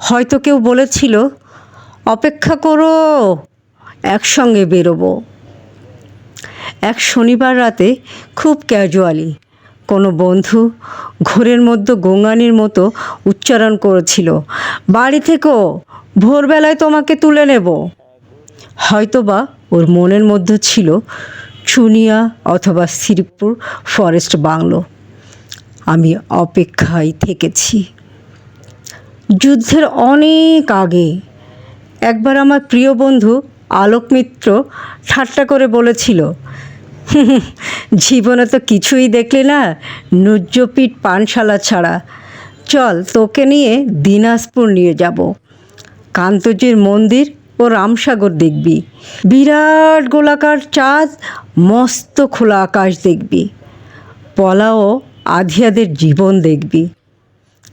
হয়তো কেউ বলেছিল, অপেক্ষা করো, একসঙ্গে বেরোবো। এক শনিবার রাতে খুব ক্যাজুয়ালি কোনো বন্ধু ঘোরের মধ্যে গঙ্গানির মতো উচ্চারণ করেছিল, বাড়ি থেকেও ভোরবেলায় তোমাকে তুলে নেব। হয়তোবা ওর মনের মধ্যে ছিল চুনিয়া অথবা শ্রীপুর ফরেস্ট বাংলো, আমি অপেক্ষায় থেকেছি। যুদ্ধের অনেক আগে। একবার আমার প্রিয় বন্ধু আলোক মিত্র ঠাট্টা করে বলেছিল, জীবনে তো কিছুই দেখলি না নুজ্জপিঠ পানশালা ছাড়া। চল তোকে নিয়ে দিনাজপুর নিয়ে যাব। কান্তজির মন্দির ও রামসাগর দেখবি। বিরাট গোলাকার চাঁদ, মস্ত খোলা আকাশ দেখবি। পলা ও আধিয়াদের জীবন দেখবি।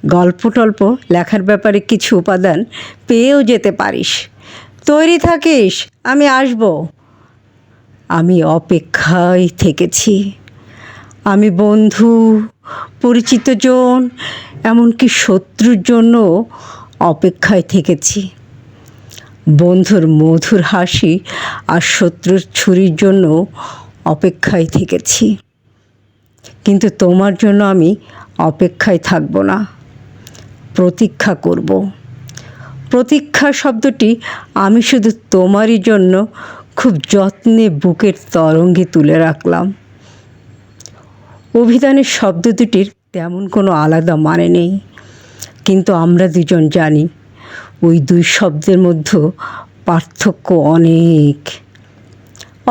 গল্প টল্প লেখার ব্যাপারে কিছু উপাদান পেয়েও যেতে পারিস। তৈরি থাকিস, আমি আসব। আমি অপেক্ষায় থেকেছি। আমি বন্ধু পরিচিতজন এমনকি শত্রুর জন্য অপেক্ষায় থেকেছি। বন্ধুর মধুর হাসি আর শত্রুর ছুরির জন্য অপেক্ষায় থেকেছি। কিন্তু তোমার জন্য আমি অপেক্ষায় থাকব না। প্রতীক্ষা করব। প্রতীক্ষা শব্দটি আমি শুধু তোমারই জন্য খুব যত্নে বুকের তরঙ্গে তুলে রাখলাম। অভিধানের শব্দ দুটির তেমন কোনো আলাদা মানে নেই, কিন্তু আমরা দুজন জানি ওই দুই শব্দের মধ্যে পার্থক্য অনেক।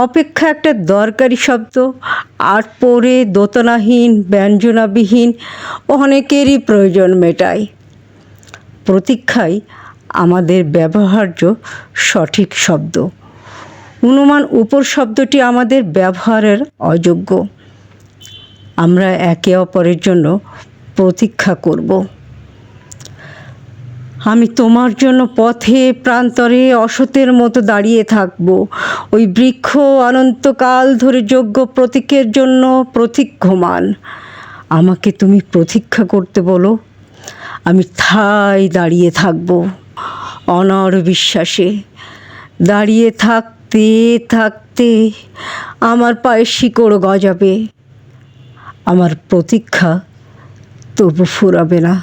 অপেক্ষা একটা দরকারি শব্দ, আর পরে দোতনাহীন, ব্যঞ্জনাবিহীন অনেকেরই প্রয়োজন মেটায়। প্রতীক্ষাই আমাদের ব্যবহার্য সঠিক শব্দ। অনুমান উপর শব্দটি আমাদের ব্যবহারের অযোগ্য। আমরা একে অপরের জন্য প্রতীক্ষা করব। আমি তোমার জন্য পথে, প্রান্তরে, অসতের মতো দাঁড়িয়ে থাকব। ওই বৃক্ষ অনন্তকাল ধরে যোগ্য প্রতীকের জন্য প্রতীক্ষমান। আমাকে তুমি প্রতীক্ষা করতে বলো। আমি থাই দাঁড়িয়ে থাকব, অনর বিশ্বাসে। দাঁড়িয়ে থাকতে থাকতে আমার পায়ে শিকড় গজাবে, আমার প্রতীক্ষা তবু ফুরাবে না।